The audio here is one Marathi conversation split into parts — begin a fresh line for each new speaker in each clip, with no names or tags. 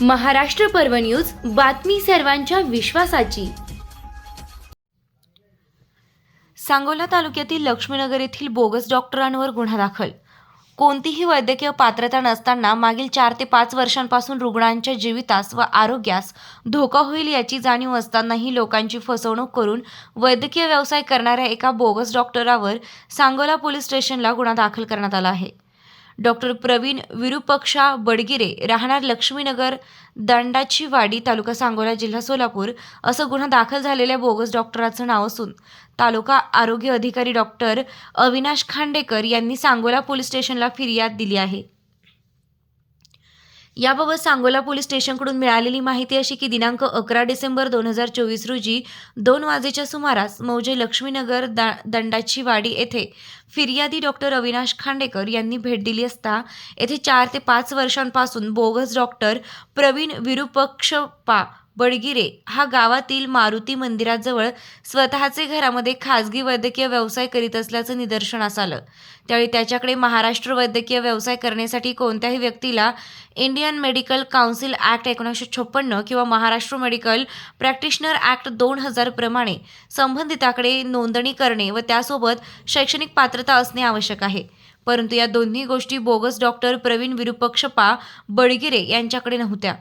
महाराष्ट्र पर्व न्यूज बातमी सर्वांच्या विश्वासाची. सांगोला तालुक्यातील लक्ष्मीनगर येथील बोगस डॉक्टरांवर गुन्हा दाखल. कोणतीही वैद्यकीय पात्रता नसताना मागील चार ते पाच वर्षांपासून रुग्णांच्या जीवितास व आरोग्यास धोका होईल याची जाणीव असतानाही लोकांची फसवणूक करून वैद्यकीय व्यवसाय करणाऱ्या एका बोगस डॉक्टरावर सांगोला पोलीस स्टेशनला गुन्हा दाखल करण्यात आला आहे. डॉक्टर प्रवीण विरुपक्षा बडगिरे राहणार लक्ष्मीनगर दंडाची वाडी तालुका सांगोला जिल्हा सोलापूर असं गुन्हा दाखल झालेल्या बोगस डॉक्टराचं नाव असून तालुका आरोग्य अधिकारी डॉक्टर अविनाश खांडेकर यांनी सांगोला पोलीस स्टेशनला फिर्याद दिली आहे. याबाबत सांगोला पोलीस स्टेशनकडून मिळालेली माहिती अशी की दिनांक अकरा डिसेंबर दोन हजार चोवीस रोजी दोन वाजेच्या सुमारास मौजे लक्ष्मीनगर दा दंडाची वाडी येथे फिर्यादी डॉक्टर अविनाश खांडेकर यांनी भेट दिली असता येथे चार ते पाच वर्षांपासून बोगस डॉक्टर प्रवीण विरुपक्षपा बडगिरे हा गावातील मारुती मंदिराजवळ स्वतःचे घरामध्ये खाजगी वैद्यकीय व्यवसाय करीत असल्याचं निदर्शनास आलं. त्यावेळी त्याच्याकडे महाराष्ट्र वैद्यकीय व्यवसाय करण्यासाठी कोणत्याही व्यक्तीला इंडियन मेडिकल काउन्सिल ॲक्ट एकोणीसशे छप्पन्न किंवा महाराष्ट्र मेडिकल प्रॅक्टिशनर ॲक्ट दोन हजार प्रमाणे संबंधिताकडे नोंदणी करणे व त्यासोबत शैक्षणिक पात्रता असणे आवश्यक आहे. परंतु या दोन्ही गोष्टी बोगस डॉक्टर प्रवीण विरुपक्षपा बडगिरे यांच्याकडे नव्हत्या.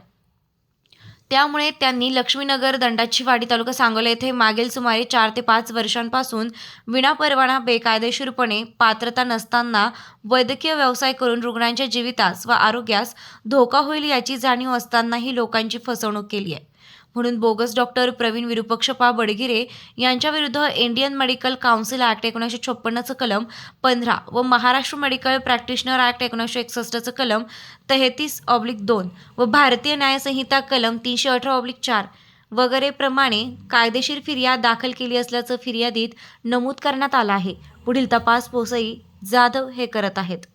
त्यामुळे त्यांनी लक्ष्मीनगर दंडाची वाडी तालुका सांगोला येथे मागील सुमारे चार ते पाच वर्षांपासून विनापरवाना बेकायदेशीरपणे पात्रता नसताना वैद्यकीय व्यवसाय करून रुग्णांच्या जीवितास व आरोग्यास धोका होईल याची जाणीव असतानाही लोकांची फसवणूक केली आहे. म्हणून बोगस डॉक्टर प्रवीण विरुपक्षपा बडगिरे यांच्याविरुद्ध इंडियन मेडिकल काउन्सिल ॲक्ट एकोणीसशे छप्पन्नचं कलम पंधरा व महाराष्ट्र मेडिकल प्रॅक्टिशनर ॲक्ट एकोणीसशे एकसष्टचं कलम तेहतीस ऑब्लिक दोन व भारतीय न्यायसंहिता कलम तीनशे अठरा ऑब्लिक चार वगैरेप्रमाणे कायदेशीर फिर्याद दाखल केली असल्याचं फिर्यादीत नमूद करण्यात आलं आहे. पुढील तपास पोसई जाधव हे करत आहेत.